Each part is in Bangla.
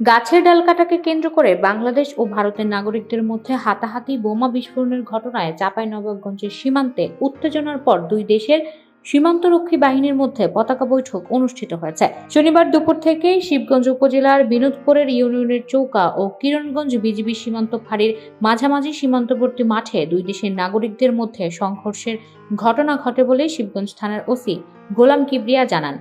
গাছের ডাল কাটাকে কেন্দ্র করে বাংলাদেশ ও ভারতের নাগরিকদের মধ্যে হাতাহাতি বোমা বিস্ফোরণের ঘটনায় চাঁপাইনবাবগঞ্জের সীমান্তে উত্তেজনার পর দুই দেশের সীমান্তরক্ষী বাহিনীর মধ্যে পতাকা বৈঠক অনুষ্ঠিত হয়েছে। শনিবার দুপুর থেকে শিবগঞ্জ উপজেলার বিনোদপুরের ইউনিয়নের চৌকা ও কিরণগঞ্জ বিজিবি সীমান্ত ফাঁড়ির মাঝামাঝি সীমান্তবর্তী মাঠে দুই দেশের নাগরিকদের মধ্যে সংঘর্ষের ঘটনা ঘটে বলে শিবগঞ্জ থানার ওসি গোলাম কিবরিয়া জানান।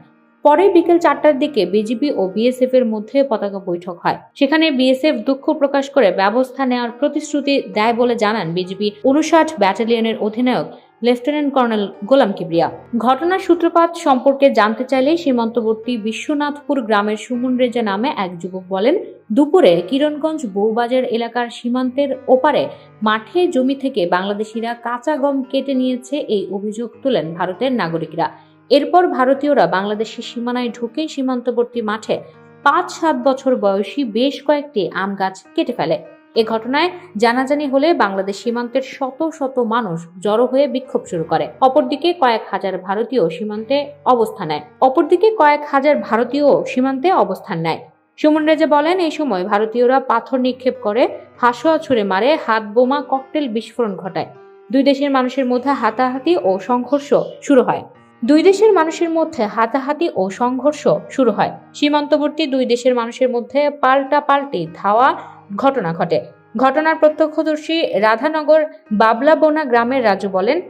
পরে বিকেল চারটার দিকে বিজিবি ও বিএসএফ এর মধ্যে পতাকা বৈঠক হয়। সেখানে বিএসএফ দুঃখ প্রকাশ করে ব্যবস্থা নেওয়ার প্রতিশ্রুতি দেয় বলে জানান বিজিবি উনষাট ব্যাটালিয়নের অধিনায়ক, লেফটেন্যান্ট কর্নেল গোলাম কিবরিয়া। ঘটনার সূত্রপাত সম্পর্কে জানতে চাইলে সীমান্তবর্তী বিশ্বনাথপুর গ্রামের সুমন রেজা নামে এক যুবক বলেন, দুপুরে কিরণগঞ্জ বউবাজার এলাকার সীমান্তের ওপারে মাঠে জমি থেকে বাংলাদেশিরা কাঁচা গম কেটে নিয়েছে এই অভিযোগ তুলেন ভারতের নাগরিকরা। এরপর ভারতীয়রা বাংলাদেশের সীমানায় ঢুকে সীমান্তবর্তী মাঠে পাঁচ সাত বছর বয়সী বেশ কয়েকটি আম গাছ কেটে ফেলে। এ ঘটনায় জানাজানি হলে বাংলাদেশ সীমান্তের শত শত মানুষ জড়ো হয়ে বিক্ষোভ শুরু করে। অপরদিকে কয়েক হাজার ভারতীয় সীমান্তে অবস্থান নেয়। অপরদিকে কয়েক হাজার ভারতীয় সীমান্তে অবস্থান নেয়। সুমন রেজা বলেন, এই সময় ভারতীয়রা পাথর নিক্ষেপ করে হাসোয়া ছুড়ে মারে, হাত বোমা, ককটেল বিস্ফোরণ ঘটায়। দুই দেশের মানুষের মধ্যে হাতাহাতি ও সংঘর্ষ শুরু হয়। দুই দেশের মানুষের মধ্যে হাতাহাতি ও সংঘর্ষ শুরু হয়। সীমান্তবর্তী দুই দেশের মানুষের মধ্যে পাল্টা পাল্টি ধাওয়া ঘটনা ঘটে। ঘটনার প্রত্যক্ষদর্শী রাধানগর বাবলাবোনা গ্রামের রাজু বলেন,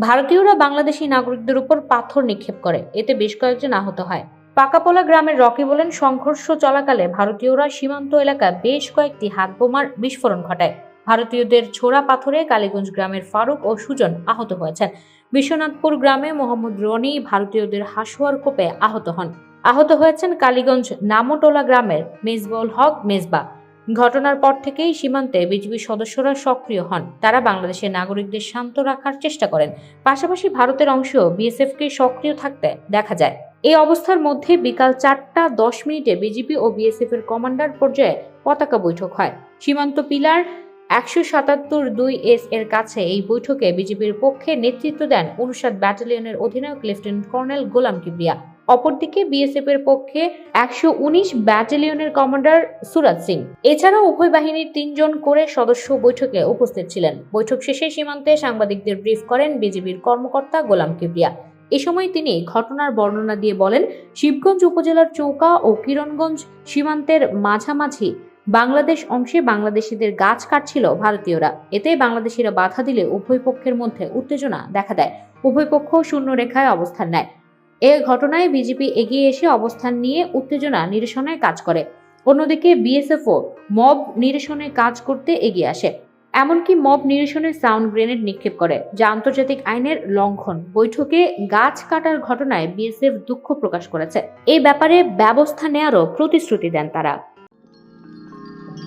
ভারতীয়রা বাংলাদেশি নাগরিকদের উপর পাথর নিক্ষেপ করে। এতে বেশ কয়েকজন আহত হয়। পাকাপোলা গ্রামের রকি বলেন, সংঘর্ষ চলাকালে ভারতীয়রা সীমান্ত এলাকায় বেশ কয়েকটি হাত বোমার বিস্ফোরণ ঘটায়। ভারতীয়দের ছোড়া পাথরে কালীগঞ্জ গ্রামের ফারুক ও সুজন আহত হয়েছেন। বিশ্বনাথপুর গ্রামে মোহাম্মদ রনি ভারতীয়দের হাসুয়ার কোপে আহত হন। আহত হয়েছেন কালীগঞ্জ নামটোলা গ্রামের মেজবুল হক মেজবা। ঘটনার পর থেকেই সীমান্তে বিজিবি সদস্যরা সক্রিয় হন। তারা বাংলাদেশের নাগরিকদের শান্ত রাখার চেষ্টা করেন। পাশাপাশি ভারতের অংশেও বিএসএফকে সক্রিয় থাকতে দেখা যায়। এই অবস্থার মধ্যে বিকাল চারটা দশ মিনিটে বিজিবি ও বিএসএফ এর কমান্ডার পর্যায়ে পতাকা বৈঠক হয়। সীমান্ত পিলার একশো সাতাত্তর দুই এস এর কাছে এই বৈঠকে বিজেপির পক্ষে নেতৃত্ব দেন উনষাট ব্যাটালিয়নের অধিনায়ক লেফটেন্যান্ট কর্নেল গোলাম কিবরিয়া। অপরদিকে বিএসএফ এর পক্ষে একশো উনিশ ব্যাটালিয়নের কমান্ডার সুরাজ সিং। এছাড়াও উভয় বাহিনীর তিনজন করে সদস্য বৈঠকে উপস্থিত ছিলেন। বৈঠক শেষে সীমান্তে সাংবাদিকদের ব্রিফ করেন বিজেপির কর্মকর্তা গোলাম কিবরিয়া। এ সময় তিনি ঘটনার বর্ণনা দিয়ে বলেন, শিবগঞ্জ উপজেলার চৌকা ও কিরণগঞ্জ সীমান্তের মাঝামাঝি বাংলাদেশ অংশে বাংলাদেশিদের গাছ কাটছিল ভারতীয়রা। এতে বাংলাদেশিরা বাধা দিলে উভয় পক্ষের মধ্যে উত্তেজনা দেখা দেয়। উভয় পক্ষ শূন্য রেখায় অবস্থান নেয়। এ ঘটনায় বিজেপি এগিয়ে এসে অবস্থান নিয়ে উত্তেজনা নিরসনে কাজ করে। অন্যদিকে বিএসএফও মব নিরসনে কাজ করতে এগিয়ে আসে। এমনকি মব নিরসনের সাউন্ড গ্রেনেড নিক্ষেপ করে, যা আন্তর্জাতিক আইনের লঙ্ঘন। বৈঠকে গাছ কাটার ঘটনায় বিএসএফ দুঃখ প্রকাশ করেছে। এই ব্যাপারে ব্যবস্থা নেয়ারও প্রতিশ্রুতি দেন তারা।